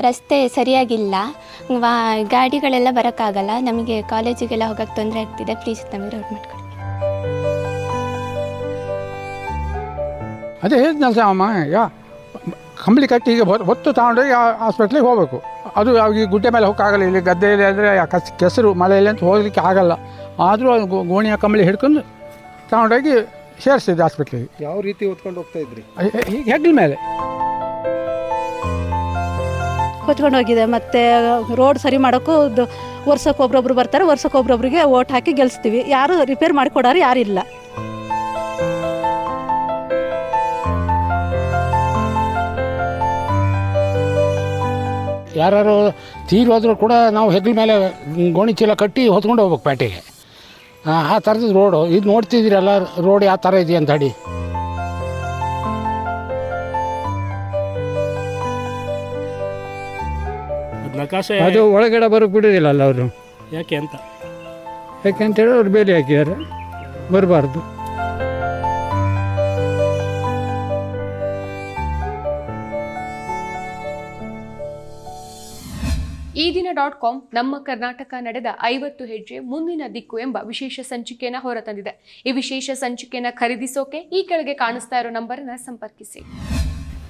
ರಸ್ತೆ ಸರಿಯಾಗಿಲ್ಲ. ವಾ ಗಾಡಿಗಳೆಲ್ಲ ಬರೋಕ್ಕಾಗಲ್ಲ. ನಮಗೆ ಕಾಲೇಜಿಗೆಲ್ಲ ಹೋಗೋಕ್ಕೆ ತೊಂದರೆ ಆಗ್ತಿದೆ. ಪ್ಲೀಸ್ ನಮಗೆ ರೋಡ್ ಮಾಡ್ಕೊಳ್ಳಿ ಅದೇ ಕೆಲಸ ಅಮ್ಮ ಯಾ ಕಂಬಳಿ ಕಟ್ಟಿ ಈಗ ಹೊತ್ತು- ತಗೊಂಡು ತಗೊಂಡೋಗಿ ಹಾಸ್ಪಿಟ್ಲಿಗೆ ಹೋಗಬೇಕು. ಅದು ಅವಾಗ ಈ ಗುಡ್ಡೆ ಮೇಲೆ ಹೋಗೋಕ್ಕಾಗಲ್ಲ. ಇಲ್ಲಿ ಗದ್ದೆಯಲ್ಲಿ ಅಂದರೆ ಕಸ್ ಕೆಸರು ಮಳೆಯಲ್ಲಿ ಅಂತ ಹೋಗಲಿಕ್ಕೆ ಆಗಲ್ಲ. ಆದರೂ ಅದು ಗೋಣಿಯ ಕಂಬಳಿ ಹಿಡ್ಕೊಂಡು ತಗೊಂಡೋಗಿ ಸೇರಿಸಿದ್ದೆ ಹಾಸ್ಪಿಟ್ಲಿಗೆ ಯಾವ ರೀತಿ ಹೊತ್ಕೊಂಡು ಹೋಗ್ತಾ ಇದ್ರಿ? ಈಗ ಹೆಗ್ಲ ಮೇಲೆ. ಕೊಚ್ಕೊಂಡು ಹೋಗಿದೆ ಮತ್ತು ರೋಡ್ ಸರಿ ಮಾಡೋಕ್ಕೂ ವರ್ಷಕ್ಕೆ ಒಬ್ರೊಬ್ರು ಬರ್ತಾರೆ, ವರ್ಷಕ್ಕೆ ಒಬ್ರೊಬ್ರಿಗೆ ಓಟ್ ಹಾಕಿ ಗೆಲ್ಲಿಸ್ತೀವಿ ಯಾರು ರಿಪೇರ್ ಮಾಡಿಕೊಡೋರು ಯಾರು ಇಲ್ಲ. ಯಾರು ತೀರೋದ್ರೂ ಕೂಡ ನಾವು ಹೆಗ್ಲ ಮೇಲೆ ಗೋಣಿ ಚೀಲ ಕಟ್ಟಿ ಹೊತ್ಕೊಂಡು ಹೋಗ್ಬೇಕು ಪೇಟೆಗೆ ಆ ಆ ಥರದ ರೋಡು ಇದು ನೋಡ್ತಿದ್ದೀರಲ್ಲ ರೋಡ್ ಯಾವ ಥರ ಇದೆ ಅಂತ ಹೇಳಿ. ಅದು ನಕಾಶೆ ಅದು ಒಳಗಡೆ ಬರೋಕ್ಕೆ ಬಿಡೋದಿಲ್ಲಲ್ಲ ಅವರು. ಯಾಕೆ ಅಂತ? ಯಾಕೆಂತೇಳಿ ಅವ್ರು ಬೇಲಿ ಹಾಕಿದ್ದಾರೆ. ಬರಬಾರ್ದು. ಈ ದಿನ ಡಾಟ್ ಕಾಮ್ ನಮ್ಮ ಕರ್ನಾಟಕ ನಡೆದ ಐವತ್ತು ಹೆಜ್ಜೆ ಮುಂದಿನ ದಿಕ್ಕು ಎಂಬ ವಿಶೇಷ ಸಂಚಿಕೆಯನ್ನು ಹೊರತಂದಿದೆ. ಈ ವಿಶೇಷ ಸಂಚಿಕೆಯನ್ನು ಖರೀದಿಸೋಕೆ ಈ ಕೆಳಗೆ ಕಾಣಿಸ್ತಾ ಇರೋ ನಂಬರನ್ನು ಸಂಪರ್ಕಿಸಿ.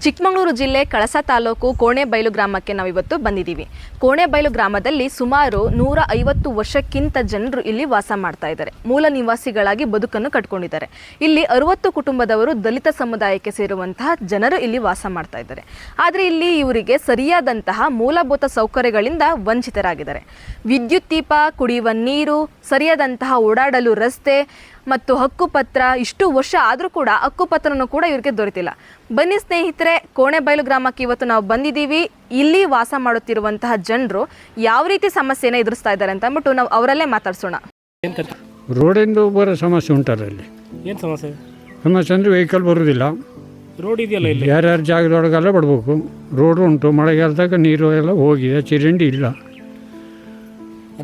ಚಿಕ್ಕಮಗಳೂರು ಜಿಲ್ಲೆ ಕಳಸ ತಾಲೂಕು ಕೋಣೆಬೈಲು ಗ್ರಾಮಕ್ಕೆ ನಾವಿವತ್ತು ಬಂದಿದ್ದೀವಿ. ಕೋಣೆಬೈಲು ಗ್ರಾಮದಲ್ಲಿ ಸುಮಾರು ನೂರ ಐವತ್ತು ವರ್ಷಕ್ಕಿಂತ ಜನರು ಇಲ್ಲಿ ವಾಸ ಮಾಡ್ತಾ ಇದ್ದಾರೆ. ಮೂಲ ನಿವಾಸಿಗಳಾಗಿ ಬದುಕನ್ನು ಕಟ್ಕೊಂಡಿದ್ದಾರೆ. ಇಲ್ಲಿ ಅರುವತ್ತು ಕುಟುಂಬದವರು ದಲಿತ ಸಮುದಾಯಕ್ಕೆ ಸೇರುವಂತಹ ಜನರು ಇಲ್ಲಿ ವಾಸ ಮಾಡ್ತಾ ಇದ್ದಾರೆ. ಆದರೆ ಇಲ್ಲಿ ಇವರಿಗೆ ಸರಿಯಾದಂತಹ ಮೂಲಭೂತ ಸೌಕರ್ಯಗಳಿಂದ ವಂಚಿತರಾಗಿದ್ದಾರೆ. ವಿದ್ಯುತ್ ದೀಪ, ಕುಡಿಯುವ ನೀರು, ಸರಿಯಾದಂತಹ ಓಡಾಡಲು ರಸ್ತೆ ಮತ್ತು ಹಕ್ಕುಪತ್ರ ಇಷ್ಟು ವರ್ಷ ಆದರೂ ಕೂಡ ಹಕ್ಕುಪತ್ರನೂ ಕೂಡ ಇವರಿಗೆ ದೊರೆತಿಲ್ಲ. ಬನ್ನಿ ಸ್ನೇಹಿತರೆ ಕೋಣೆಬೈಲು ಗ್ರಾಮಕ್ಕೆ ಇವತ್ತು ನಾವು ಬಂದಿದ್ದೀವಿ. ಇಲ್ಲಿ ವಾಸ ಮಾಡುತ್ತಿರುವಂತಹ ಜನರು ಯಾವ ರೀತಿ ಸಮಸ್ಯೆನ ಎದುರಿಸ್ತಾ ಇದ್ದಾರೆ ಅಂತ ಅಂದ್ಬಿಟ್ಟು ನಾವು ಅವರಲ್ಲೇ ಮಾತಾಡ್ಸೋಣ. ರೋಡಿಂದ ಬರೋ ಸಮಸ್ಯೆ ಉಂಟಲ್ಲ ಇಲ್ಲಿ ಏನು ಸಮಸ್ಯೆ? ಸಮಸ್ಯೆ ಅಂದರೆ ವೆಹಿಕಲ್ ಬರೋದಿಲ್ಲ. ರೋಡ್ ಇದೆಯಲ್ಲ ಇಲ್ಲಿ? ಯಾರ್ಯಾರ ಜಾಗದೊಳಗೆಲ್ಲ ಬಿಡ್ಬೇಕು. ರೋಡು ಉಂಟು ಮಳೆಗಾಲದಾಗ ನೀರು ಎಲ್ಲ ಹೋಗಿದೆ ಚಿರಂಡಿ ಇಲ್ಲ.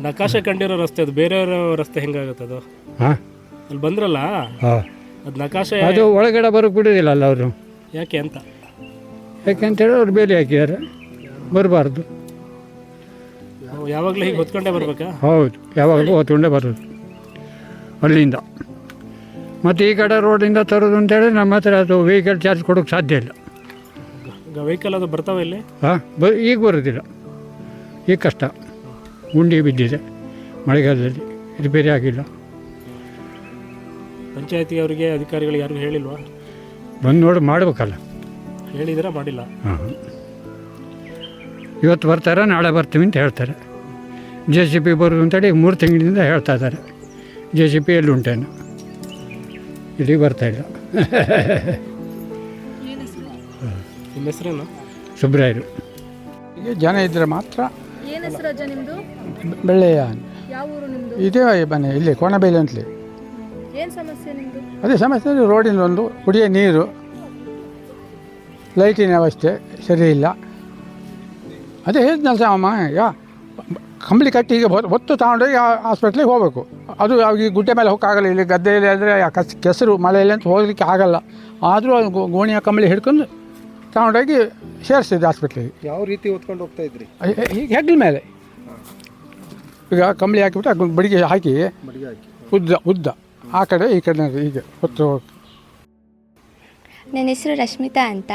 ನಕಾಶೆ ಕಂಡಿರೋ ರಸ್ತೆ ಅದು ಬೇರೆಯವರ ರಸ್ತೆ ಹೆಂಗಾಗುತ್ತೆ ಅದು? ಹಾಂ? ಅಲ್ಲಿ ಬಂದ್ರಲ್ಲ? ಹಾಂ. ಅದು ನಕಾಶೆ ಅದು ಒಳಗಡೆ ಬರೋಕೆ ಬಿಡೋದಿಲ್ಲ ಅಲ್ಲ ಅವರು. ಯಾಕೆ ಅಂತ? ಯಾಕೆ ಯಾಕೆಂತೇಳಿ ಅವ್ರು ಬೇಲಿ ಹಾಕಿದ್ದಾರೆ. ಬರಬಾರ್ದು. ಯಾವಾಗಲೂ ಹೀಗೆ ಹೊತ್ಕೊಂಡೇ ಬರಬೇಕಾ? ಹೌದು ಯಾವಾಗಲೂ ಹೊತ್ಕೊಂಡೇ ಬರೋದು. ಅಲ್ಲಿಂದ. ಮತ್ತು ಈ ಕಡೆ ರೋಡಿಂದ ತರೋದು ಅಂತೇಳಿ ನಮ್ಮ ಹತ್ರ ಅದು ವೆಹಿಕಲ್ ಚಾರ್ಜ್ ಕೊಡೋಕ್ಕೆ ಸಾಧ್ಯ ಇಲ್ಲ. ಈಗ ವೆಹಿಕಲ್ ಅದು ಬರ್ತಾವೆ ಇಲ್ಲಿ? ಹಾಂ ಬ ಈಗ ಬರೋದಿಲ್ಲ. ಈಗ ಕಷ್ಟ. ಗುಂಡಿ ಬಿದ್ದಿದೆ. ಮಳೆಗಾಲದಲ್ಲಿ ರಿಪೇರಿ ಆಗಿಲ್ಲ. ಪಂಚಾಯತಿ ಅವರಿಗೆ ಅಧಿಕಾರಿಗಳು ಯಾರಿಗೂ ಹೇಳಿಲ್ವಾ? ಬಂದು ನೋಡಿ ಮಾಡಬೇಕಲ್ಲ. ಹೇಳಿದಿರಾ? ಮಾಡಿಲ್ಲ. ಹಾಂ. ಇವತ್ತು ಬರ್ತಾರೆ? ನಾಳೆ ಬರ್ತೀವಿ ಅಂತ ಹೇಳ್ತಾರೆ. ಜೆ ಸಿ ಪಿ ಬರೋದು ಅಂತೇಳಿ ಮೂರು ತಿಂಗಳಿಂದ ಹೇಳ್ತಾ ಇದ್ದಾರೆ. ಜೆ ಸಿ ಪಿ ಎಲ್ಲಿ ಉಂಟೇನು ಇಲ್ಲಿಗೆ ಬರ್ತಾ ಇಲ್ಲ. ನಿಮ್ಮ ಹೆಸರೇನು? ಸುಬ್ರಾಯರು. ಈಗ ಜನ ಇದ್ದರೆ ಮಾತ್ರ. ಏನು ಹೆಸರು ನಿಮ್ಮದು ಬೆಳ್ಳೆಯ. ಯಾವ ಊರು ನಿಮ್ಮದು ಇದೇ ಮನೆ ಇಲ್ಲಿ ಕೋಣಬೇಲಿ ಅಂತಲೇ. ಏನು ಸಮಸ್ಯೆ ನಿಮ್ಮದು ಅದೇ ಸಮಸ್ಯೆ ಅಂದರೆ ರೋಡಿನ ಒಂದು ಕುಡಿಯೋ ನೀರು ಲೈಟಿನ ವ್ಯವಸ್ಥೆ ಸರಿ ಇಲ್ಲ. ಅದೇ ಹೇಳಿದ್ನಲ್ಲ ಅಮ್ಮ ಯಾ ಕಂಬಳಿ ಕಟ್ಟಿ ಈಗ ಹೊತ್ತು- ಹೊತ್ತು ತಗೊಂಡೋಗಿ ಹಾಸ್ಪಿಟ್ಲಿಗೆ ಹೋಗಬೇಕು. ಅದು ಅವಾಗ ಈ ಗುಡ್ಡೆ ಮೇಲೆ ಹೋಗೋಕ್ಕಾಗಲ್ಲ ಇಲ್ಲಿ ಗದ್ದೆಯಲ್ಲಿ ಅಂದರೆ ಕಸ್ ಕೆಸರು ಮಳೆಯಲ್ಲಿ ಅಂತ ಹೋಗಲಿಕ್ಕೆ ಆಗಲ್ಲ. ಆದರೂ ಅದು ಗೋ- ಗೋಣಿಯ ಕಂಬಳಿ ಹಿಡ್ಕೊಂಡು ತಗೊಂಡೋಗಿ ಸೇರಿಸಿದ್ದೆ ಹಾಸ್ಪಿಟ್ಲಿಗೆ ಯಾವ ರೀತಿ ಹೊತ್ಕೊಂಡು ಹೋಗ್ತಾ ಇದ್ರಿ? ಈಗ ಹೆಗ್ಲ ಮೇಲೆ. ಈಗ ಕಂಬಳಿ ಹಾಕಿಬಿಟ್ಟು ಬಡಿಗೆ ಹಾಕಿ ಮಡಿಗೆ ಹಾಕಿ. ಉದ್ದ ಉದ್ದ. ಆ ಕಡೆ, ಈ ಕಡೆ ಹೀಗೆ ಹೊತ್ತು ಹೋಗಿ. ನನ್ನ ಹೆಸರು ರಶ್ಮಿತಾ ಅಂತ.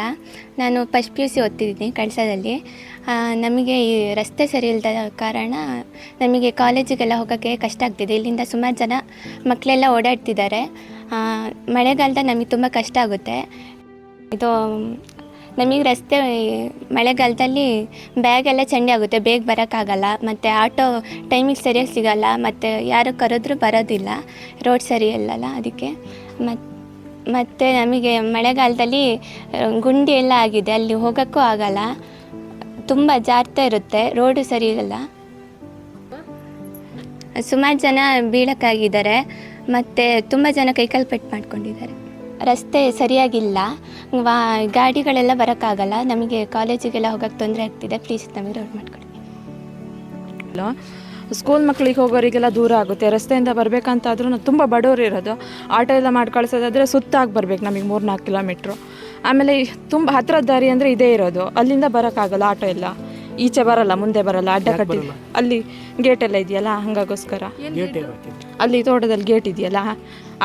ನಾನು ಫಸ್ಟ್ ಪಿ ಯು ಸಿ ಓದ್ತಿದ್ದೀನಿ ಕಳಸದಲ್ಲಿ. ನಮಗೆ ಈ ರಸ್ತೆ ಸರಿ ಇಲ್ಲದ ಕಾರಣ ನಮಗೆ ಕಾಲೇಜಿಗೆಲ್ಲ ಹೋಗೋಕ್ಕೆ ಕಷ್ಟ ಆಗ್ತಿದೆ. ಇಲ್ಲಿಂದ ಸುಮಾರು ಜನ ಮಕ್ಕಳೆಲ್ಲ ಓಡಾಡ್ತಿದ್ದಾರೆ. ಮಳೆಗಾಲದ ನಮಗೆ ತುಂಬ ಕಷ್ಟ ಆಗುತ್ತೆ. ಇದು ನಮಗೆ ರಸ್ತೆ, ಮಳೆಗಾಲದಲ್ಲಿ ಬ್ಯಾಗ್ ಎಲ್ಲ ಚಂಡಿ ಆಗುತ್ತೆ. ಬೇಗ ಬರೋಕ್ಕಾಗಲ್ಲ. ಮತ್ತು ಆಟೋ ಟೈಮಿಗೆ ಸರಿಯಾಗಿ ಸಿಗಲ್ಲ. ಮತ್ತು ಯಾರು ಕರೆದ್ರೂ ಬರೋದಿಲ್ಲ. ರೋಡ್ ಸರಿ ಇಲ್ಲಲ್ಲ ಅದಕ್ಕೆ. ಮತ್ತು ನಮಗೆ ಮಳೆಗಾಲದಲ್ಲಿ ಗುಂಡಿ ಎಲ್ಲ ಆಗಿದೆ. ಅಲ್ಲಿ ಹೋಗೋಕ್ಕೂ ಆಗಲ್ಲ. ತುಂಬ ಜಾರ್ತಾ ಇರುತ್ತೆ. ರೋಡು ಸರಿ ಇರಲ್ಲ ಸುಮಾರು ಜನ ಬೀಳಕ್ಕಾಗಿದ್ದಾರೆ. ಮತ್ತು ತುಂಬ ಜನ ಕೈಕಾಲು ಪೆಟ್ಟು ಮಾಡ್ಕೊಂಡಿದ್ದಾರೆ. ರಸ್ತೆ ಸರಿಯಾಗಿಲ್ಲ. ವಾ ಗಾಡಿಗಳೆಲ್ಲ ಬರೋಕ್ಕಾಗಲ್ಲ. ನಮಗೆ ಕಾಲೇಜಿಗೆಲ್ಲ ಹೋಗೋಕ್ಕೆ ತೊಂದರೆ ಆಗ್ತಿದೆ. ಪ್ಲೀಸ್ ನಮಗೆ ರೋಡ್ ಮಾಡ್ಕೊಡಿ. ಸ್ಕೂಲ್ ಮಕ್ಕಳಿಗೆ ಹೋಗೋರಿಗೆಲ್ಲ ದೂರ ಆಗುತ್ತೆ. ರಸ್ತೆಯಿಂದ ಬರಬೇಕಂತಾದ್ರೂ ತುಂಬ ಬಡವರು ಇರೋದು. ಆಟೋ ಎಲ್ಲ ಮಾಡಿ ಕಳಿಸೋದಾದರೆ ಸುತ್ತಾಗಿ ಬರಬೇಕು ನಮಗೆ ಮೂರು ನಾಲ್ಕು ಕಿಲೋಮೀಟ್ರು. ಆಮೇಲೆ ತುಂಬ ಹತ್ತಿರದ ದಾರಿ ಅಂದರೆ ಇದೇ ಇರೋದು. ಅಲ್ಲಿಂದ ಬರೋಕ್ಕಾಗಲ್ಲ ಆಟೋ ಎಲ್ಲ. ಈಚೆ ಬರಲ್ಲ ಮುಂದೆ ಬರಲ್ಲ ಅಡ್ಡ ಕಟ್ಟಿ ಅಲ್ಲಿ ಗೇಟ್ ಎಲ್ಲ ಇದೆಯಲ್ಲ ಹಂಗಾಗೋಸ್ಕರ. ಅಲ್ಲಿ ತೋಟದಲ್ಲಿ ಗೇಟ್ ಇದೆಯಲ್ಲ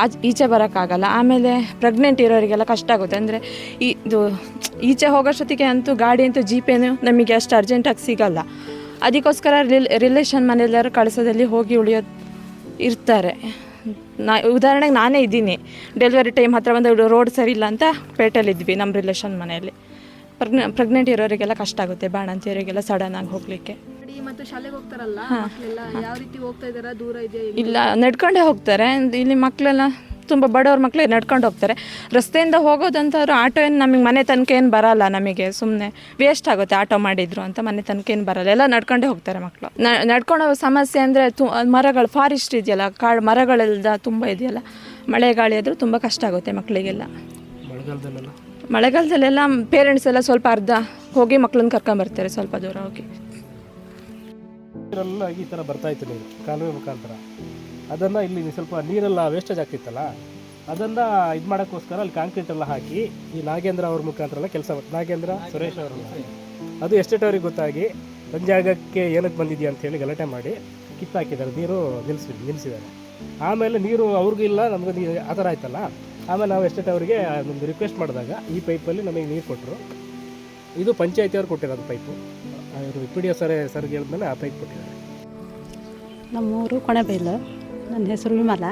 ಆಚೆ ಈಚೆ ಬರೋಕ್ಕಾಗಲ್ಲ. ಆಮೇಲೆ ಪ್ರೆಗ್ನೆಂಟ್ ಇರೋರಿಗೆಲ್ಲ ಕಷ್ಟ ಆಗುತ್ತೆ. ಅಂದರೆ ಇದು ಈಚೆ ಹೋಗೋಷ್ಟೊತ್ತಿಗೆ ಅಂತೂ ಗಾಡಿ ಅಂತೂ ಜೀಪೇನು ನಮಗೆ ಅಷ್ಟು ಅರ್ಜೆಂಟಾಗಿ ಸಿಗಲ್ಲ. ಅದಕ್ಕೋಸ್ಕರ ರಿಲ್ ರಿಲೇಷನ್ ಮನೆಯಲ್ಲಾರು ಕಳಿಸೋದಲ್ಲಿ ಹೋಗಿ ಉಳಿಯೋದು ಇರ್ತಾರೆ. ನಾ, ಉದಾಹರಣೆಗೆ ನಾನೇ ಇದ್ದೀನಿ. ಡೆಲಿವರಿ ಟೈಮ್ ಹತ್ರ ಬಂದು ರೋಡ್ ಸರಿ ಇಲ್ಲ ಅಂತ ಪೇಟೆಲಿದ್ವಿ ನಮ್ಮ ರಿಲೇಷನ್ ಮನೆಯಲ್ಲಿ. ಪ್ರೆಗ್ನೆ ಪ್ರೆಗ್ನೆಂಟ್ ಇರೋರಿಗೆಲ್ಲ ಕಷ್ಟ ಆಗುತ್ತೆ. ಬಾಣಂತಿಯರಿಗೆಲ್ಲ ಸಡನ್ನಾಗಿ ಹೋಗಲಿಕ್ಕೆ. ಮತ್ತು ಶಾಲೆಗೆ ಹೋಗ್ತಾರಲ್ಲ ಮಕ್ಕಳೆಲ್ಲ ಯಾವ ರೀತಿ ಹೋಗ್ತಾ ಇದಾರ? ದೂರ ಇದೆ ಇಲ್ಲ ನಡ್ಕೊಂಡೇ ಹೋಗ್ತಾರೆ. ಇಲ್ಲಿ ಮಕ್ಕಳೆಲ್ಲ ತುಂಬ ಬಡವ್ರ ಮಕ್ಕಳೇ ನಡ್ಕೊಂಡು ಹೋಗ್ತಾರೆ. ರಸ್ತೆಯಿಂದ ಹೋಗೋದಂಥವ್ರು ಆಟೋ ಏನು ನಮಗೆ ಮನೆ ತನಕ ಏನು ಬರಲ್ಲ ನಮಗೆ ಸುಮ್ಮನೆ ವೇಸ್ಟ್ ಆಗುತ್ತೆ ಆಟೋ ಮಾಡಿದ್ರು ಅಂತ ಮನೆ ತನಕ ಏನು ಬರಲ್ಲ. ಎಲ್ಲ ನಡ್ಕೊಂಡೇ ಹೋಗ್ತಾರೆ ಮಕ್ಕಳು ನಡ್ಕೊಂಡು ಹೋಗೋ ಸಮಸ್ಯೆ ಅಂದರೆ ತು ಮರಗಳು ಫಾರೆಸ್ಟ್ ಇದೆಯಲ್ಲ ಕಾಡು ಮರಗಳೆಲ್ಲ ತುಂಬ ಇದೆಯಲ್ಲ ಮಳೆ ಗಾಳಿ ಆದರೂ ತುಂಬ ಕಷ್ಟ ಆಗುತ್ತೆ ಮಕ್ಕಳಿಗೆಲ್ಲ ಮಳೆಗಾಲದಲ್ಲೆಲ್ಲ? ಮಳೆಗಾಲದಲ್ಲೆಲ್ಲ ಪೇರೆಂಟ್ಸ್ ಎಲ್ಲ ಸ್ವಲ್ಪ ಅರ್ಧ ಹೋಗಿ ಮಕ್ಕಳನ್ನ ಕರ್ಕೊಂಬರ್ತಾರೆ ಸ್ವಲ್ಪ ದೂರ ಹೋಗಿ. ನೀರೆಲ್ಲ ಈ ಥರ ಬರ್ತಾಯಿತ್ತು ನೀರು, ಕಾಲುವೆ ಮುಖಾಂತರ. ಅದನ್ನು ಇಲ್ಲಿ ಸ್ವಲ್ಪ ನೀರೆಲ್ಲ ವೇಸ್ಟೇಜ್ ಆಗ್ತಿತ್ತಲ್ಲ ಅದನ್ನು ಇದು ಮಾಡೋಕ್ಕೋಸ್ಕರ ಅಲ್ಲಿ ಕಾಂಕ್ರೀಟ್ ಎಲ್ಲ ಹಾಕಿ ಈ ನಾಗೇಂದ್ರ ಅವ್ರ ಮುಖಾಂತರ ಎಲ್ಲ ಕೆಲಸ ನಾಗೇಂದ್ರ ಸುರೇಶ್ ಅವರು ಅದು ಎಸ್ಟೇಟ್ ಅವ್ರಿಗೆ ಗೊತ್ತಾಗಿ ಒಂದು ಜಾಗಕ್ಕೆ ಏನಕ್ಕೆ ಬಂದಿದೆಯಾ ಅಂತ ಹೇಳಿ ಗಲಾಟೆ ಮಾಡಿ ಕಿತ್ತಾಕಿದ್ದಾರೆ ನೀರು ನಿಲ್ಲಿಸಿ ನಿಲ್ಲಿಸಿದ್ದಾರೆ ಆಮೇಲೆ ನೀರು ಅವ್ರಿಗೂ ಇಲ್ಲ, ನಮಗೂ ನೀರು ಆ ಥರ ಆಯ್ತಲ್ಲ, ಆಮೇಲೆ ನಾವು ಎಸ್ಟೇಟ್ ಅವರಿಗೆ ಒಂದು ರಿಕ್ವೆಸ್ಟ್ ಮಾಡಿದಾಗ ಈ ಪೈಪಲ್ಲಿ ನಮಗೆ ನೀರು ಕೊಟ್ಟರು ಇದು ಪಂಚಾಯತಿಯವ್ರು ಕೊಟ್ಟಿರೋದು ಪೈಪು ಅವರು ಪಿ ಡಿ ಎಸ್ ಸರ್ ಸರ್ಗೆ ಹೇಳಿದ್ಮೇಲೆ ಆ ಪೈಪ್ ಕೊಟ್ಟಿದ್ದಾರೆ ನಮ್ಮೂರು ಕೊಣೆಬೈಲು. ನನ್ನ ಹೆಸರು ವಿಮಲ.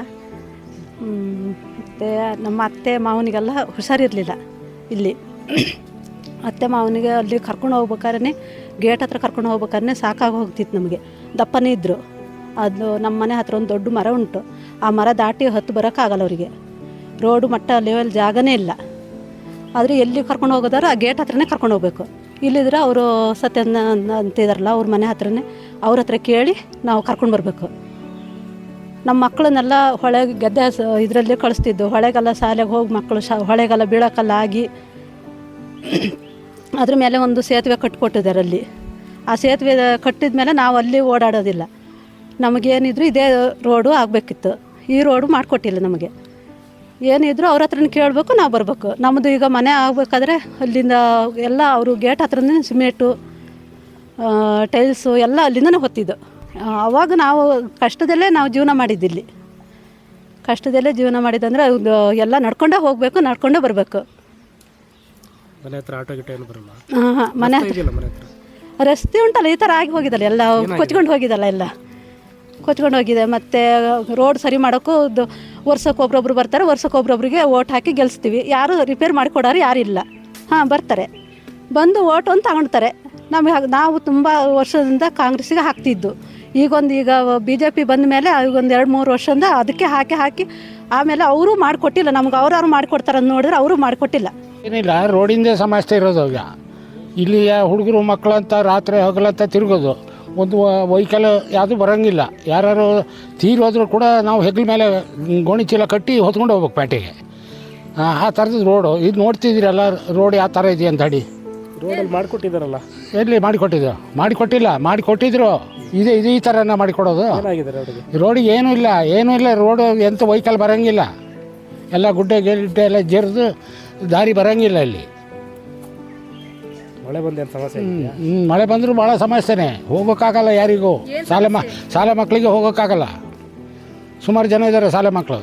ಮತ್ತು ನಮ್ಮ ಅತ್ತೆ ಮಾವನಿಗೆಲ್ಲ ಹುಷಾರಿರಲಿಲ್ಲ ಇಲ್ಲಿ. ಅತ್ತೆ ಮಾವನಿಗೆ ಅಲ್ಲಿ ಕರ್ಕೊಂಡು ಹೋಗ್ಬೇಕಾದ್ರೆ, ಗೇಟ್ ಹತ್ರ ಕರ್ಕೊಂಡು ಹೋಗ್ಬೇಕಾದ್ರೆ ಸಾಕಾಗಿ ಹೋಗ್ತಿತ್ತು ನಮಗೆ. ದಪ್ಪನೇ ಇದ್ದರು ಅದು ನಮ್ಮ ಮನೆ ಹತ್ರ ಒಂದು ದೊಡ್ಡ ಮರ ಉಂಟು. ಆ ಮರ ದಾಟಿ ಹತ್ತು ಬರೋಕ್ಕಾಗಲ್ಲ ಅವರಿಗೆ. ರೋಡು ಮಟ್ಟ ಲೆವೆಲ್ ಜಾಗನೇ ಇಲ್ಲ. ಆದರೆ ಎಲ್ಲಿ ಕರ್ಕೊಂಡು ಹೋಗೋದಾರು ಆ ಗೇಟ್ ಹತ್ರನೇ ಕರ್ಕೊಂಡು ಹೋಗ್ಬೇಕು. ಇಲ್ಲಿದ್ರೆ ಅವರು ಸತ್ಯನ ಅಂತಿದಾರಲ್ಲ, ಅವ್ರ ಮನೆ ಹತ್ರನೇ ಅವ್ರ ಹತ್ರ ಕೇಳಿ ನಾವು ಕರ್ಕೊಂಡು ಬರಬೇಕು. ನಮ್ಮ ಮಕ್ಕಳನ್ನೆಲ್ಲ ಹೊಳೆ ಗದ್ದೆ ಇದರಲ್ಲಿ ಕಳಿಸ್ತಿದ್ದು. ಹೊಳೆಗೆಲ್ಲ ಶಾಲೆಗೆ ಹೋಗಿ ಮಕ್ಕಳು ಶಾ ಹೊಳೆಗೆಲ್ಲ ಬೀಳೋಕ್ಕೆಲ್ಲ ಆಗಿ ಅದ್ರ ಮೇಲೆ ಒಂದು ಸೇತುವೆ ಕಟ್ಟಿಕೊಟ್ಟಿದ್ದಾರೆ ಅಲ್ಲಿ. ಆ ಸೇತುವೆ ಕಟ್ಟಿದ ಮೇಲೆ ನಾವು ಅಲ್ಲಿ ಓಡಾಡೋದಿಲ್ಲ. ನಮಗೇನಿದ್ರು ಇದೇ ರೋಡು ಆಗಬೇಕಿತ್ತು. ಈ ರೋಡು ಮಾಡಿಕೊಟ್ಟಿಲ್ಲ ನಮಗೆ. ಏನಿದ್ರು ಅವ್ರ ಹತ್ರನೇ ಕೇಳಬೇಕು ನಾವು ಬರಬೇಕು. ನಮ್ಮದು ಈಗ ಮನೆ ಆಗಬೇಕಾದ್ರೆ ಅಲ್ಲಿಂದ ಎಲ್ಲ ಅವರು ಗೇಟ್ ಹತ್ರನೇ ಸಿಮೆಂಟು ಟೈಲ್ಸು ಎಲ್ಲ ಅಲ್ಲಿಂದನೇ ಹೊತ್ತಿದ್ದು. ಆವಾಗ ಅವಾಗ ನಾವು ಕಷ್ಟದಲ್ಲೇ ನಾವು ಜೀವನ ಮಾಡಿದ್ದಿಲ್ಲಿ ಕಷ್ಟದಲ್ಲೇ ಜೀವನ ಮಾಡಿದಂದರೆ ಒಂದು ಎಲ್ಲ ನಡ್ಕೊಂಡೇ ಹೋಗಬೇಕು ನಡ್ಕೊಂಡೇ ಬರಬೇಕು. ಮನೆ ಹತ್ರ ಆಟೋ ಗಿಟೋ ಏನು ಬರಲ್ಲ? ಹಾಂ ಮನೆ ಹತ್ರ? ರಸ್ತೆ ಉಂಟಲ್ಲ ಈ ಥರ ಆಗಿ ಹೋಗಿದಲ್ಲ ಎಲ್ಲ ಕೊಚ್ಕೊಂಡು ಹೋಗಿದಲ್ಲ ಎಲ್ಲ. ಕೊಚ್ಕೊಂಡು ಹೋಗಿದೆ ಮತ್ತು ರೋಡ್ ಸರಿ ಮಾಡೋಕ್ಕೂ ವರ್ಷಕ್ಕೆ ಒಬ್ರೊಬ್ರು ಬರ್ತಾರೆ, ವರ್ಷಕ್ಕೆ ಒಬ್ರೊಬ್ರಿಗೆ ಓಟ್ ಹಾಕಿ ಗೆಲ್ಲಿಸ್ತೀವಿ ಯಾರು ರಿಪೇರ್ ಮಾಡಿಕೊಡೋರು ಇಲ್ಲ. ಹಾಂ, ಬರ್ತಾರೆ. ಬಂದು ಓಟು ಅಂತ ತಗೊಳ್ತಾರೆ ನಮಗೆ ನಾವು ತುಂಬ ವರ್ಷದಿಂದ ಕಾಂಗ್ರೆಸ್ಸಿಗೆ ಹಾಕ್ತಿದ್ದು. ಈಗೊಂದು ಈಗ ಬಿ ಜೆ ಪಿ ಬಂದ ಮೇಲೆ ಈಗೊಂದು ಎರಡು ಮೂರು ವರ್ಷದಿಂದ ಅದಕ್ಕೆ ಹಾಕಿ ಹಾಕಿ ಆಮೇಲೆ ಅವರು ಮಾಡಿಕೊಟ್ಟಿಲ್ಲ. ನಮ್ಗೆ ಅವ್ರವ್ರು ಮಾಡಿಕೊಡ್ತಾರೆ ಅಂತ ನೋಡಿದ್ರೆ ಅವರು ಮಾಡಿಕೊಟ್ಟಿಲ್ಲ. ಏನಿಲ್ಲ, ರೋಡಿಂದೇ ಸಮಸ್ಯೆ ಇರೋದು ಈಗ. ಇಲ್ಲಿಯ ಹುಡುಗರು, ಮಕ್ಕಳಂತ ರಾತ್ರಿ ಹಗಲಂತ ತಿರುಗೋದು. ಒಂದು ವೆಹಿಕಲ್ ಯಾವುದು ಬರೋಂಗಿಲ್ಲ. ಯಾರು ಹೋದರೂ ಕೂಡ ನಾವು ಹೆಗ್ಲ ಮೇಲೆ ಗೋಣಿ ಚೀಲ ಕಟ್ಟಿ ಹೊತ್ಕೊಂಡು ಹೋಗ್ಬೇಕು ಪೇಟೆಗೆ ಆ ಥರದ ರೋಡು. ಇದು ನೋಡ್ತಿದ್ದೀರಲ್ಲ ರೋಡ್ ಯಾವ ಥರ ಇದೆಯಾ ಅಂತ ಅಡಿ ರೋಡಲ್ಲಿ ಮಾಡಿಕೊಟ್ಟಿದ್ದಾರಲ್ಲ? ಎಲ್ಲಿ ಮಾಡಿಕೊಟ್ಟಿದ್ದು? ಮಾಡಿಕೊಟ್ಟಿಲ್ಲ. ಮಾಡಿಕೊಟ್ಟಿದ್ರು. ಇದೆ ಇದು ಈ ಥರನ ಮಾಡಿಕೊಡೋದು. ರೋಡಿಗೆ? ಏನೂ ಇಲ್ಲ. ಏನೂ ಇಲ್ಲ. ರೋಡು ಎಂಥ ವೆಹಿಕಲ್ ಬರೋಂಗಿಲ್ಲ. ಎಲ್ಲ ಗುಡ್ಡೆ ಗಿಡ್ಡೆ ಎಲ್ಲ ಜರಿದು ದಾರಿ ಬರೋಂಗಿಲ್ಲ ಇಲ್ಲಿ. ಮಳೆ ಬಂದೇನು ಸಮಸ್ಯೆ ಇದೆಯಾ? ಹ್ಮ್, ಮಳೆ ಬಂದರೂ ಭಾಳ ಸಮಸ್ಯೆನೇ. ಹೋಗೋಕ್ಕಾಗಲ್ಲ ಯಾರಿಗೂ. ಶಾಲೆ ಮ ಶಾಲೆ ಮಕ್ಕಳಿಗೆ ಹೋಗೋಕ್ಕಾಗಲ್ಲ. ಸುಮಾರು ಜನ ಇದ್ದಾರೆ ಶಾಲೆ ಮಕ್ಕಳು.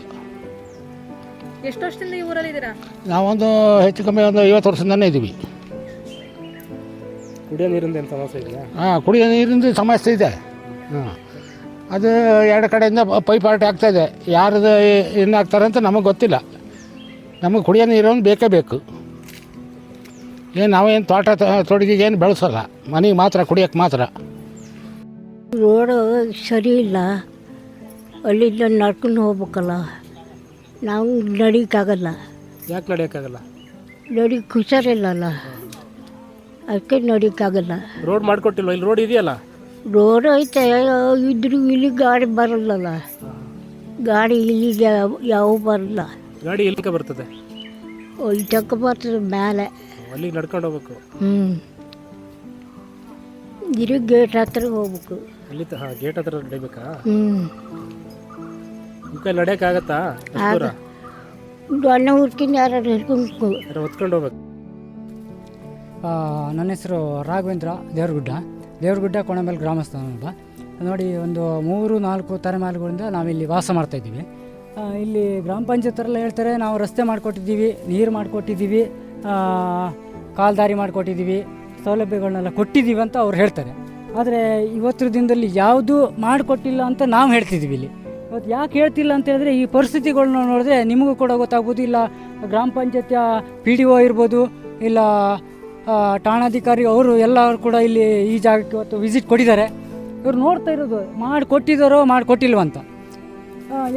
ಎಷ್ಟು ವರ್ಷದಿಂದ ಈ ಊರಲ್ಲಿ ಇದ್ದೀರಾ? ನಾವೊಂದು ಹೆಚ್ಚು ಕಮ್ಮಿ ಒಂದು ಐವತ್ತು ವರ್ಷದಿಂದನೇ ಇದ್ದೀವಿ. ಕುಡಿಯೋ ನೀರಿಂದ ಏನು ಸಮಸ್ಯೆ ಇದೆಯಾ? ಹಾಂ ಕುಡಿಯೋ ನೀರಿಂದು ಸಮಸ್ಯೆ ಇದೆ. ಹಾಂ. ಅದು ಎರಡು ಕಡೆಯಿಂದ ಪೈಪ್ ಆಟ ಆಗ್ತಾಯಿದೆ ಯಾರ್ದು ಏನು ಹಾಕ್ತಾರೆ ಅಂತ ನಮಗೆ ಗೊತ್ತಿಲ್ಲ. ನಮಗೆ ಕುಡಿಯೋ ನೀರೊಂದು ಬೇಕೇ ಬೇಕು. ಏನು ನಾವೇನು ತೋಟ ತೊಡಗಿಗೆ ಏನು ಬೆಳೆಸಲ್ಲ. ಮನೆಗೆ ಮಾತ್ರ ಕುಡಿಯೋಕ್ಕೆ ಮಾತ್ರ. ರೋಡು ಸರಿ ಇಲ್ಲ. ಅಲ್ಲಿಂದ ನಡ್ಕೊಂಡು ಹೋಗ್ಬೇಕಲ್ಲ. ನಾವು ನಡೀಕಾಗಲ್ಲ ಯಾಕೆ ನಡೆಯೋಕ್ಕಾಗಲ್ಲ? ನಡಿ ಹುಷಾರಿಲ್ಲಲ್ಲ. ಅದಕ್ಕೆ ನಡೀಕಾಗಲ್ಲ ರೋಡ್ ಮಾಡಿಕೊಟ್ಟಿಲ್ಲ ಇಲ್ಲಿ ರೋಡ್ ಇದೆಯಲ್ಲ? ರೋಡ್ ಐತೆ. ಇದ್ರೂ ಇಲ್ಲಿ ಗಾಡಿ ಬರಲ್ಲಲ್ಲ. ಗಾಡಿ ಇಲ್ಲಿಗೆ ಯಾವ ಬರಲ್ಲ. ಗಾಡಿ ಇಲ್ಲಿಗೆ ಬರ್ತದೆ? ಇಟ್ಟಕ್ಕೆ ಬರ್ತದೆ ಮೇಲೆ. ಅಲ್ಲಿಗೆ ನಡ್ಕೊಂಡು ಹೋಗ್ಬೇಕು. ಹ್ಞೂ ಇರು ಗೇಟ್ ಹತ್ರ ಹೋಗ್ಬೇಕು. ಅಲ್ಲಿ ಹಾಂ ಗೇಟ್ ಹತ್ರ ನಡಿಬೇಕಾ? ಹ್ಞೂ ನಿಮ್ಮ ಕೈ ನಡೆಯೋಕ್ಕಾಗತ್ತಾ? ಅಷ್ಟ್ ದೂರ? ಅಣ್ಣ ಹುಡ್ಕಿಂದ ಯಾರು ಹಿಡ್ಕೊಂಡು ಹೊತ್ಕೊಂಡು ಹೋಗ್ಬೇಕು. ನನ್ನ ಹೆಸರು ರಾಘವೇಂದ್ರ ದೇವ್ರಗುಡ್ಡ. ದೇವ್ರಗುಡ್ಡ ಕೊಣಮೇಲೆ ಗ್ರಾಮಸ್ಥ ಅಂತ ನೋಡಿ ಒಂದು ಮೂರು ನಾಲ್ಕು ತಲೆಮಾರುಗಳಿಂದ ನಾವಿಲ್ಲಿ ವಾಸ ಮಾಡ್ತಾಯಿದ್ದೀವಿ ಇಲ್ಲಿ ಗ್ರಾಮ ಪಂಚಾಯತರೆಲ್ಲ ಹೇಳ್ತಾರೆ ನಾವು ರಸ್ತೆ ಮಾಡಿಕೊಟ್ಟಿದ್ದೀವಿ ನೀರು ಮಾಡಿಕೊಟ್ಟಿದ್ದೀವಿ. ಕಾಲ್ದಾರಿ ಮಾಡಿಕೊಟ್ಟಿದ್ದೀವಿ, ಸೌಲಭ್ಯಗಳನ್ನೆಲ್ಲ ಕೊಟ್ಟಿದ್ದೀವಿ ಅಂತ ಅವ್ರು ಹೇಳ್ತಾರೆ. ಆದರೆ ಇವತ್ತಿನ ದಿನದಲ್ಲಿ ಯಾವುದು ಮಾಡಿಕೊಟ್ಟಿಲ್ಲ ಅಂತ ನಾವು ಹೇಳ್ತಿದ್ದೀವಿ ಇಲ್ಲಿ. ಇವತ್ತು ಯಾಕೆ ಹೇಳ್ತಿಲ್ಲ ಅಂತ ಹೇಳಿದ್ರೆ ಈ ಪರಿಸ್ಥಿತಿಗಳನ್ನ ನೋಡಿದ್ರೆ ನಿಮಗೂ ಕೂಡ ಗೊತ್ತಾಗ್ಬೋದು. ಗ್ರಾಮ ಪಂಚಾಯತಿಯ ಪಿ ಡಿ ಒ ಇರ್ಬೋದು ಇಲ್ಲ ಠಾಣಾಧಿಕಾರಿ ಅವರು ಎಲ್ಲರೂ ಕೂಡ ಇಲ್ಲಿ ಈ ಜಾಗಕ್ಕೆ ಇವತ್ತು ವಿಸಿಟ್ ಕೊಟ್ಟಿದ್ದಾರೆ. ಇವ್ರು ನೋಡ್ತಾ ಇರೋದು ಮಾಡಿ ಮಾಡಿಕೊಟ್ಟಿಲ್ವ ಅಂತ.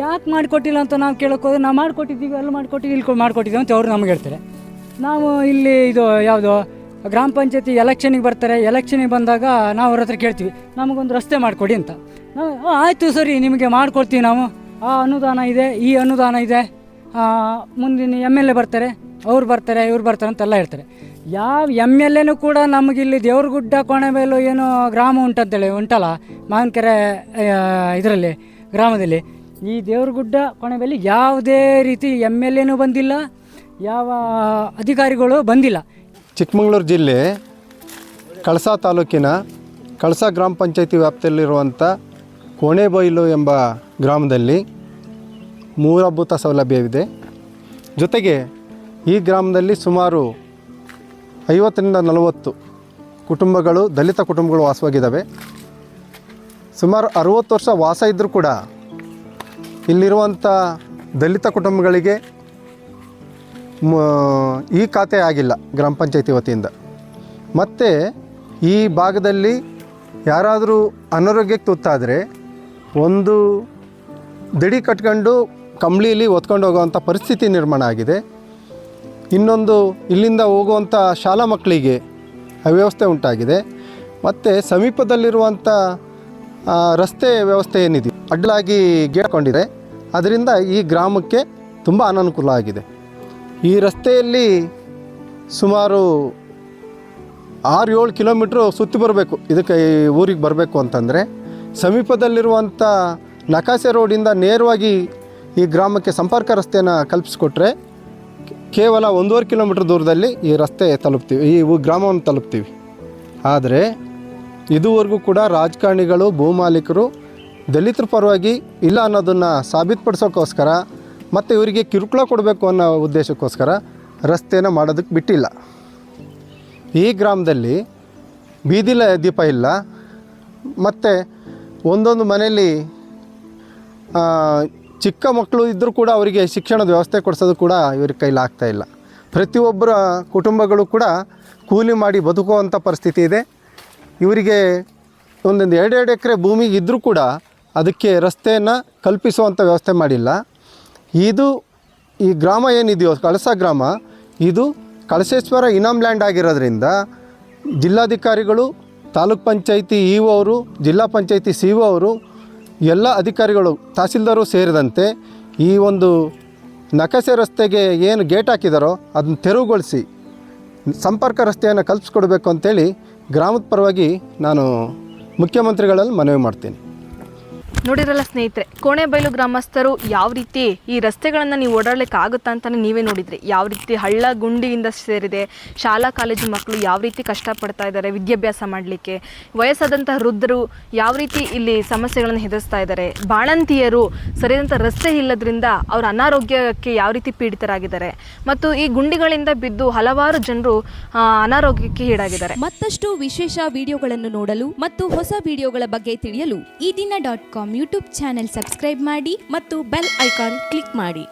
ಯಾಕೆ ಮಾಡಿಕೊಟ್ಟಿಲ್ಲ ಅಂತ ನಾವು ಕೇಳೋಕೆ ಹೋದ್ರೆ ನಾವು ಮಾಡಿಕೊಟ್ಟಿದ್ದೀವಿ, ಅಲ್ಲಿ ಮಾಡಿಕೊಟ್ಟಿದ್ದೀವಿ, ಇಲ್ಲಿ ಮಾಡಿಕೊಟ್ಟಿದ್ದೀವಿ ಅಂತ ಅವರು ನಮ್ಗೆ ಹೇಳ್ತಾರೆ. ನಾವು ಇಲ್ಲಿ ಇದು ಯಾವುದು, ಗ್ರಾಮ ಪಂಚಾಯತಿ ಎಲೆಕ್ಷನಿಗೆ ಬರ್ತಾರೆ ಎಲೆಕ್ಷನಿಗೆ ಬಂದಾಗ ನಾವು ಅವ್ರ ಹತ್ರ ಕೇಳ್ತೀವಿ, ನಮಗೊಂದು ರಸ್ತೆ ಮಾಡಿಕೊಡಿ ಅಂತ. ನಾವು ಆಯಿತು ಸರಿ, ನಿಮಗೆ ಮಾಡಿಕೊಡ್ತೀವಿ ನಾವು. ಆ ಅನುದಾನ ಇದೆ, ಈ ಅನುದಾನ ಇದೆ. ಮುಂದಿನ ಎಂ ಎಲ್ ಎ ಬರ್ತಾರೆ, ಅವ್ರು ಬರ್ತಾರೆ, ಇವ್ರು ಬರ್ತಾರೆ ಅಂತೆಲ್ಲ ಹೇಳ್ತಾರೆ. ಯಾವ ಎಂ ಎಲ್ ಎನೂ ಕೂಡ ನಮಗಿಲ್ಲಿ ದೇವ್ರಗುಡ್ಡ ಕೊಣೆಬೇಲು ಏನೋ ಗ್ರಾಮ ಉಂಟಂತೇಳಿ ಉಂಟಲ್ಲ, ಮಾವಿನಕೆರೆ ಇದರಲ್ಲಿ, ಗ್ರಾಮದಲ್ಲಿ. ಈ ದೇವ್ರಗುಡ್ಡ ಕೊಣೆಬೇಲಿ ಯಾವುದೇ ರೀತಿ ಎಂ ಎಲ್ ಎನೂ ಬಂದಿಲ್ಲ. ಯಾವ ಅಧಿಕಾರಿಗಳು ಬಂದಿಲ್ಲ. ಚಿಕ್ಕಮಗಳೂರು ಜಿಲ್ಲೆ ಕಳಸಾ ತಾಲೂಕಿನ ಕಳಸ ಗ್ರಾಮ ಪಂಚಾಯತಿ ವ್ಯಾಪ್ತಿಯಲ್ಲಿರುವಂಥ ಕೋಣೆಬೈಲು ಎಂಬ ಗ್ರಾಮದಲ್ಲಿ ಮೂಲಭೂತ ಸೌಲಭ್ಯವಿದೆ. ಜೊತೆಗೆ ಈ ಗ್ರಾಮದಲ್ಲಿ ಸುಮಾರು ಐವತ್ತರಿಂದ ನಲವತ್ತು ಕುಟುಂಬಗಳು, ದಲಿತ ಕುಟುಂಬಗಳು ವಾಸವಾಗಿದ್ದಾವೆ. ಸುಮಾರು ಅರುವತ್ತು ವರ್ಷ ವಾಸ ಇದ್ದರೂ ಕೂಡ ಇಲ್ಲಿರುವಂಥ ದಲಿತ ಕುಟುಂಬಗಳಿಗೆ ಈ ಖಾತೆ ಆಗಿಲ್ಲ ಗ್ರಾಮ ಪಂಚಾಯತಿ ವತಿಯಿಂದ. ಮತ್ತು ಈ ಭಾಗದಲ್ಲಿ ಯಾರಾದರೂ ಅನಾರೋಗ್ಯಕ್ಕೆ ತುತ್ತಾದರೆ ಒಂದು ದಡಿ ಕಟ್ಕೊಂಡು ಕಂಬಳಿಲಿ ಹೊತ್ಕೊಂಡು ಹೋಗುವಂಥ ಪರಿಸ್ಥಿತಿ ನಿರ್ಮಾಣ ಆಗಿದೆ. ಇನ್ನೊಂದು ಇಲ್ಲಿಂದ ಹೋಗುವಂಥ ಶಾಲಾ ಮಕ್ಕಳಿಗೆ ಅವ್ಯವಸ್ಥೆ ಉಂಟಾಗಿದೆ. ಮತ್ತು ಸಮೀಪದಲ್ಲಿರುವಂಥ ರಸ್ತೆ ವ್ಯವಸ್ಥೆ ಏನಿದೆ? ಅಡ್ಡಲಾಗಿ ಗೇಟ್ಕೊಂಡಿದೆ ಅದರಿಂದ ಈ ಗ್ರಾಮಕ್ಕೆ ತುಂಬ ಅನಾನುಕೂಲ ಆಗಿದೆ. ಈ ರಸ್ತೆಯಲ್ಲಿ ಸುಮಾರು ಆರು ಏಳು ಕಿಲೋಮೀಟ್ರು ಸುತ್ತಿ ಬರಬೇಕು. ಇದಕ್ಕೆ ಈ ಊರಿಗೆ ಬರಬೇಕು ಅಂತಂದರೆ ಸಮೀಪದಲ್ಲಿರುವಂಥ ನಕಾಸೆ ರೋಡಿಂದ ನೇರವಾಗಿ ಈ ಗ್ರಾಮಕ್ಕೆ ಸಂಪರ್ಕ ರಸ್ತೆಯನ್ನು ಕಲ್ಪಿಸ್ಕೊಟ್ರೆ ಕೇವಲ ಒಂದೂವರೆ ಕಿಲೋಮೀಟ್ರ್ ದೂರದಲ್ಲಿ ಈ ರಸ್ತೆ ತಲುಪ್ತೀವಿ, ಈ ಗ್ರಾಮವನ್ನು ತಲುಪ್ತೀವಿ. ಆದರೆ ಇದುವರೆಗೂ ಕೂಡ ರಾಜಕಾರಣಿಗಳು ಭೂಮಾಲೀಕರು ದಲಿತರ ಪರವಾಗಿ ಇಲ್ಲ ಅನ್ನೋದನ್ನು ಸಾಬೀತುಪಡಿಸೋಕ್ಕೋಸ್ಕರ ಮತ್ತು ಇವರಿಗೆ ಕಿರುಕುಳ ಕೊಡಬೇಕು ಅನ್ನೋ ಉದ್ದೇಶಕ್ಕೋಸ್ಕರ ರಸ್ತೆನ ಮಾಡೋದಕ್ಕೆ ಬಿಟ್ಟಿಲ್ಲ. ಈ ಗ್ರಾಮದಲ್ಲಿ ಬೀದಿಲ ದೀಪ ಇಲ್ಲ. ಮತ್ತು ಒಂದೊಂದು ಮನೆಯಲ್ಲಿ ಚಿಕ್ಕ ಮಕ್ಕಳು ಇದ್ದರೂ ಕೂಡ ಅವರಿಗೆ ಶಿಕ್ಷಣದ ವ್ಯವಸ್ಥೆ ಕೊಡಿಸೋದು ಕೂಡ ಇವ್ರ ಕೈಲಿ ಆಗ್ತಾ ಇಲ್ಲ. ಪ್ರತಿಯೊಬ್ಬರ ಕುಟುಂಬಗಳು ಕೂಡ ಕೂಲಿ ಮಾಡಿ ಬದುಕುವಂಥ ಪರಿಸ್ಥಿತಿ ಇದೆ. ಇವರಿಗೆ ಒಂದೊಂದು ಎರಡೆರಡು ಎಕರೆ ಭೂಮಿ ಇದ್ದರೂ ಕೂಡ ಅದಕ್ಕೆ ರಸ್ತೆಯನ್ನು ಕಲ್ಪಿಸುವಂಥ ವ್ಯವಸ್ಥೆ ಮಾಡಿಲ್ಲ. ಇದು ಈ ಗ್ರಾಮ ಏನಿದೆಯೋ, ಕಳಸ ಗ್ರಾಮ, ಇದು ಕಳಸೇಶ್ವರ ಇನಾಮ್ ಲ್ಯಾಂಡ್ ಆಗಿರೋದ್ರಿಂದ ಜಿಲ್ಲಾಧಿಕಾರಿಗಳು, ತಾಲೂಕ್ ಪಂಚಾಯಿತಿ ಇ ಅವರು, ಜಿಲ್ಲಾ ಪಂಚಾಯಿತಿ ಸಿ ಒ ಅವರು, ಎಲ್ಲ ಅಧಿಕಾರಿಗಳು, ತಹಸೀಲ್ದಾರು ಸೇರಿದಂತೆ ಈ ಒಂದು ನಕಸೆ ರಸ್ತೆಗೆ ಏನು ಗೇಟ್ ಹಾಕಿದಾರೋ ಅದನ್ನು ತೆರವುಗೊಳಿಸಿ ಸಂಪರ್ಕ ರಸ್ತೆಯನ್ನು ಕಲ್ಪಿಸ್ಕೊಡ್ಬೇಕು ಅಂತೇಳಿ ಗ್ರಾಮದ ಪರವಾಗಿ ನಾನು ಮುಖ್ಯಮಂತ್ರಿಗಳಲ್ಲಿ ಮನವಿ ಮಾಡ್ತೀನಿ. ನೋಡಿರಲ್ಲ ಸ್ನೇಹಿತರೆ ಕೋಣೆಬೈಲು ಗ್ರಾಮಸ್ಥರು ಯಾವ ರೀತಿ ಈ ರಸ್ತೆಗಳನ್ನು ನೀವು ಓಡಾಡ್ಲಿಕ್ಕೆ ಆಗುತ್ತಾ ಅಂತಾನೆ ನೀವೇ ನೋಡಿದ್ರಿ. ಯಾವ ರೀತಿ ಹಳ್ಳ ಗುಂಡಿಯಿಂದ ಸೇರಿದೆ, ಶಾಲಾ ಕಾಲೇಜು ಮಕ್ಕಳು ಯಾವ ರೀತಿ ಕಷ್ಟಪಡ್ತಾ ಇದ್ದಾರೆ, ವಿದ್ಯಾಭ್ಯಾಸ ಮಾಡಲಿಕ್ಕೆ ವಯಸ್ಸಾದಂಥ ವೃದ್ಧರು ಯಾವ ರೀತಿ ಇಲ್ಲಿ ಸಮಸ್ಯೆಗಳನ್ನು ಎದುರಿಸ್ತಾ ಇದ್ದಾರೆ, ಬಾಣಂತಿಯರು ಸರಿಯಾದಂಥ ರಸ್ತೆ ಇಲ್ಲದ್ರಿಂದ ಅವರ ಅನಾರೋಗ್ಯಕ್ಕೆ ಯಾವ ರೀತಿ ಪೀಡಿತರಾಗಿದ್ದಾರೆ, ಮತ್ತು ಈ ಗುಂಡಿಗಳಿಂದ ಬಿದ್ದು ಹಲವಾರು ಜನರು ಅನಾರೋಗ್ಯಕ್ಕೆ ಈಡಾಗಿದ್ದಾರೆ. ಮತ್ತಷ್ಟು ವಿಶೇಷ ವಿಡಿಯೋಗಳನ್ನು ನೋಡಲು ಮತ್ತು ಹೊಸ ವಿಡಿಯೋಗಳ ಬಗ್ಗೆ ತಿಳಿಯಲು Eedina dot com YouTube channel subscribe ಮಾಡಿ ಮತ್ತು ಬೆಲ್ ಐಕಾನ್ ಕ್ಲಿಕ್ ಮಾಡಿ.